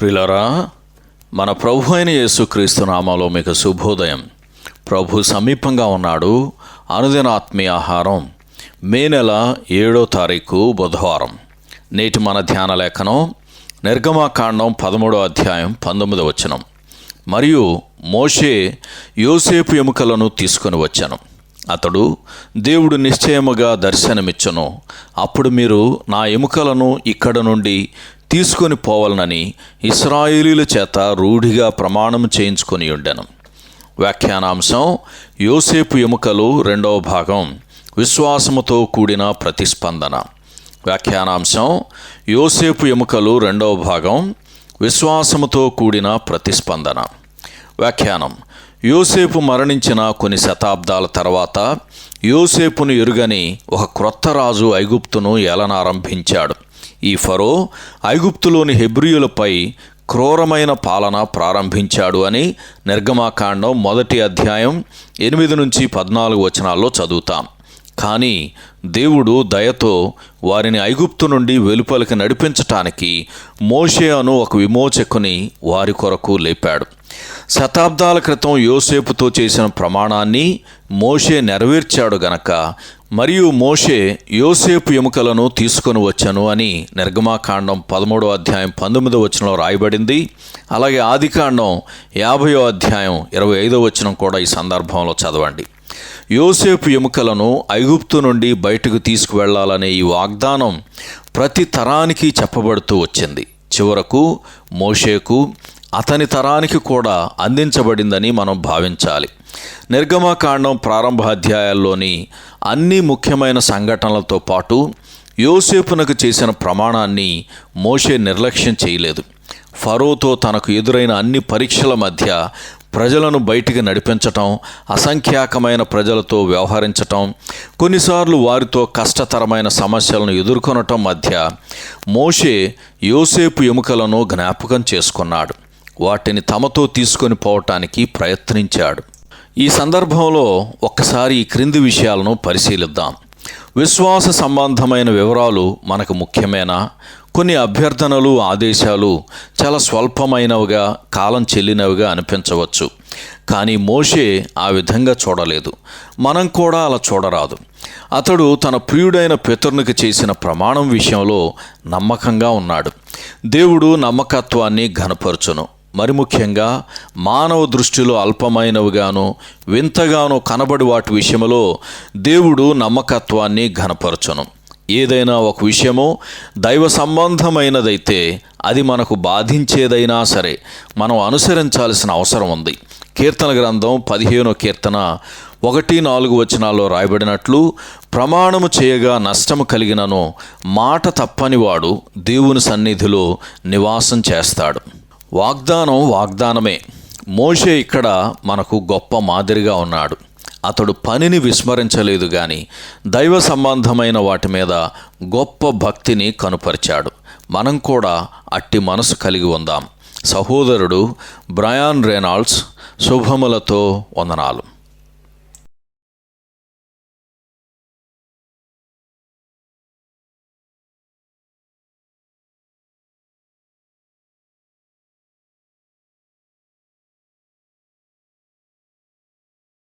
ప్రిలరా మన ప్రభు అయిన యేసుక్రీస్తు నామాలో మీకు శుభోదయం. ప్రభు సమీపంగా ఉన్నాడు. అనుదిన ఆత్మీయ ఆహారం. మే నెల ఏడో తారీఖు బుధవారం. నేటి మన ధ్యాన లేఖనం నిర్గమాకాండం పదమూడో అధ్యాయం పంతొమ్మిదో వచనం. మరియు మోషే యోసేపు ఎముకలను తీసుకొని వచ్చాను. అతడు దేవుడు నిశ్చయముగా దర్శనమిచ్చును. అప్పుడు మీరు నా ఎముకలను ఇక్కడ నుండి తీసుకొని పోవాలనని ఇస్రాయేలీల చేత రూఢిగా ప్రమాణం చేయించుకొని ఉండెను. వ్యాఖ్యానాంశం యోసేపు ఎముకలు రెండవ భాగం విశ్వాసముతో కూడిన ప్రతిస్పందన. వ్యాఖ్యానాంశం యోసేపు ఎముకలు రెండవ భాగం విశ్వాసముతో కూడిన ప్రతిస్పందన. వ్యాఖ్యానం యోసేపు మరణించిన కొన్ని శతాబ్దాల తర్వాత యోసేపును ఎరుగని ఒక క్రొత్త రాజు ఐగుప్తును ఏలనారంభించాడు. ఈ ఫరో ఐగుప్తులోని హెబ్రియులపై క్రూరమైన పాలన ప్రారంభించాడు అని నిర్గమాకాండం మొదటి అధ్యాయం ఎనిమిది నుంచి పద్నాలుగు వచనాల్లో చదువుతాం. కానీ దేవుడు దయతో వారిని ఐగుప్తు నుండి వెలుపలికి నడిపించటానికి మోషే అను ఒక విమోచకుని వారి కొరకు లేపాడు. శతాబ్దాల క్రితం యోసేపుతో చేసిన ప్రమాణాన్ని మోషే నెరవేర్చాడు గనక మరియు మోషే యోసేపు ఎముకలను తీసుకొని వచ్చాను అని నిర్గమాకాండం పదమూడో అధ్యాయం పంతొమ్మిదో వచనంలో రాయబడింది. అలాగే ఆదికాండం యాభయో అధ్యాయం ఇరవై ఐదో వచనం కూడా ఈ సందర్భంలో చదవండి. యోసేపు ఎముకలను ఐగుప్తు నుండి బయటకు తీసుకువెళ్ళాలనే ఈ వాగ్దానం ప్రతి తరానికి చెప్పబడుతూ వచ్చింది. చివరకు మోషేకు అతని తరానికి కూడా అందించబడిందని మనం భావించాలి. నిర్గమకాండం ప్రారంభ అధ్యాయాల్లోని అన్ని ముఖ్యమైన సంఘటనలతో పాటు యోసేపునకు చేసిన ప్రమాణాన్ని మోషే నిర్లక్ష్యం చేయలేదు. ఫరోతో తనకు ఎదురైన అన్ని పరీక్షల మధ్య ప్రజలను బయటికి నడిపించటం అసంఖ్యాకమైన ప్రజలతో వ్యవహరించటం కొన్నిసార్లు వారితో కష్టతరమైన సమస్యలను ఎదుర్కొనటం మధ్య మోషే యోసేపు ఎముకలను జ్ఞాపకం చేసుకున్నాడు. వాటిని తమతో తీసుకొని పోవటానికి ప్రయత్నించాడు. ఈ సందర్భంలో ఒక్కసారి ఈ క్రింది విషయాలను పరిశీలిద్దాం. విశ్వాస సంబంధమైన వివరాలు మనకు ముఖ్యమేనా? కొన్ని అభ్యర్థనలు ఆదేశాలు చాలా స్వల్పమైనవిగా కాలం చెల్లినవిగా అనిపించవచ్చు. కానీ మోషే ఆ విధంగా చూడలేదు. మనం కూడా అలా చూడరాదు. అతడు తన ప్రియుడైన పితరునికి చేసిన ప్రమాణం విషయంలో నమ్మకంగా ఉన్నాడు. దేవుడు నమ్మకత్వాన్ని ఘనపరచును. మరి ముఖ్యంగా మానవ దృష్టిలో అల్పమైనవిగాను వింతగాను కనబడి వాటి విషయంలో దేవుడు నమ్మకత్వాన్ని ఘనపరచను. ఏదైనా ఒక విషయము దైవ సంబంధమైనదైతే అది మనకు బాధించేదైనా సరే మనం అనుసరించాల్సిన అవసరం ఉంది. కీర్తన గ్రంథం పదిహేనో కీర్తన ఒకటి నాలుగు వచనాల్లో రాయబడినట్లు ప్రమాణము చేయగా నష్టము కలిగినను మాట తప్పనివాడు దేవుని సన్నిధిలో నివాసం చేస్తాడు. వాగ్దానం వాగ్దానమే. మోషే ఇక్కడ మనకు గొప్ప మాదిరిగా ఉన్నాడు. అతడు పనిని విస్మరించలేదు గాని దైవ సంబంధమైన వాటి మీద గొప్ప భక్తిని కనుపరిచాడు. మనం కూడా అట్టి మనసు కలిగి ఉందాం. సహోదరుడు బ్రయాన్ రేనాల్డ్స్ శుభములతో వందనాలు.